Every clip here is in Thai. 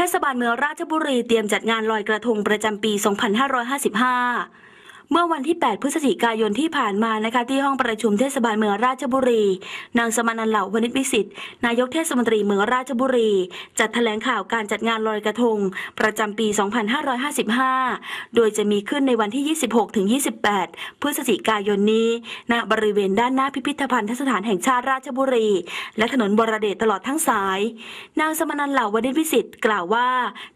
เทศบาลเมืองราชบุรีเตรียมจัดงานลอยกระทงประจำปี 2555 เมื่อวันที่ 8 พฤศจิกายนที่ผ่านมานะคะที่ห้องประชุมเทศบาลเมืองราชบุรี นางสมานันเหล่าวณิชวิสิทธิ์นายกเทศมนตรีเมืองราชบุรี จัดแถลงข่าวการจัดงานลอยกระทง ประจำปี 2555 โดยจะมีขึ้นในวันที่ 26-28 พฤศจิกายนนี้ณบริเวณด้านหน้าพิพิธภัณฑสถานแห่งชาติราชบุรี และถนนบรเดชตลอดทั้งสาย นางสมานันเหล่าวณิชวิสิทธิ์กล่าวว่า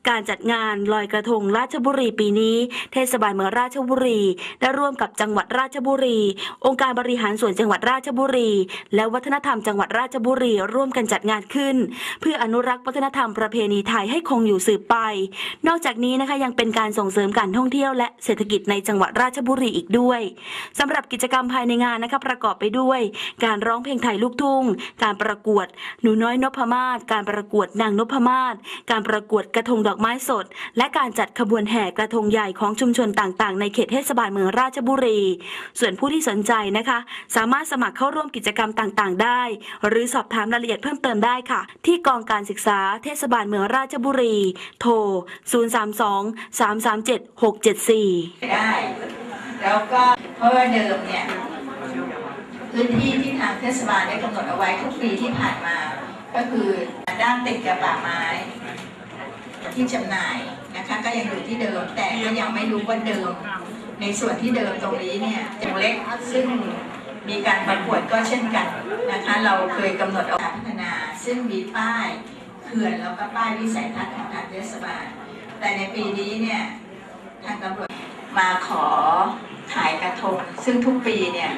การจัดงานลอยกระทงราชบุรีปีนี้ เทศบาลเมืองราชบุรีได้ร่วมกับจังหวัดราชบุรี องค์การบริหารส่วนจังหวัดราชบุรี และวัฒนธรรมจังหวัดราชบุรี ร่วมกันจัดงานขึ้น เพื่ออนุรักษ์วัฒนธรรมประเพณีไทยให้คงอยู่สืบไป นอกจากนี้นะคะยังเป็นการส่งเสริมการท่องเที่ยวและเศรษฐกิจในจังหวัดราชบุรีอีกด้วยสำหรับกิจกรรมภายในงานนะคะประกอบไปด้วย การร้องเพลงไทยลูกทุ่ง การประกวด หนูน้อยนพมาศการประกวดนางนพมาศการประกวดกระทงดอกไม้สด และการจัดขบวนแห่กระทงใหญ่ของชุมชนต่างๆ ในเขตเทศบาลเมืองราชบุรี ส่วนผู้ที่สนใจนะคะ สามารถสมัครเข้าร่วมกิจกรรมต่างๆ ได้ หรือสอบถามรายละเอียดเพิ่มเติมได้ค่ะ ที่กองการศึกษาเทศบาลเมืองราชบุรี โทร 032 337 674 ได้ แล้วก็เพราะว่าเดิมเนี่ยพื้นที่ที่ทางเทศบาลได้กำหนดเอาไว้ทุกปีที่ผ่านมา ก็คือด้านติดกับป่าไม้ที่จำหน่ายนะคะก็ยังอยู่ที่เดิมแต่ก็ยังไม่รู้ว่าเดิม ในส่วนที่เดิมตรงนี้เนี่ยยังเล็กซึ่งมีการประกวดก็เช่นกันนะคะเราเคยกำหนดเอาพัฒนา ซึ่งมีป้ายเขื่อนแล้วก็ป้ายวิสัยทัศน์ของทางเทศบาลแต่ในปีนี้เนี่ยทางตำรวจมาขอขายกระทง ซึ่งทุกปีเนี่ย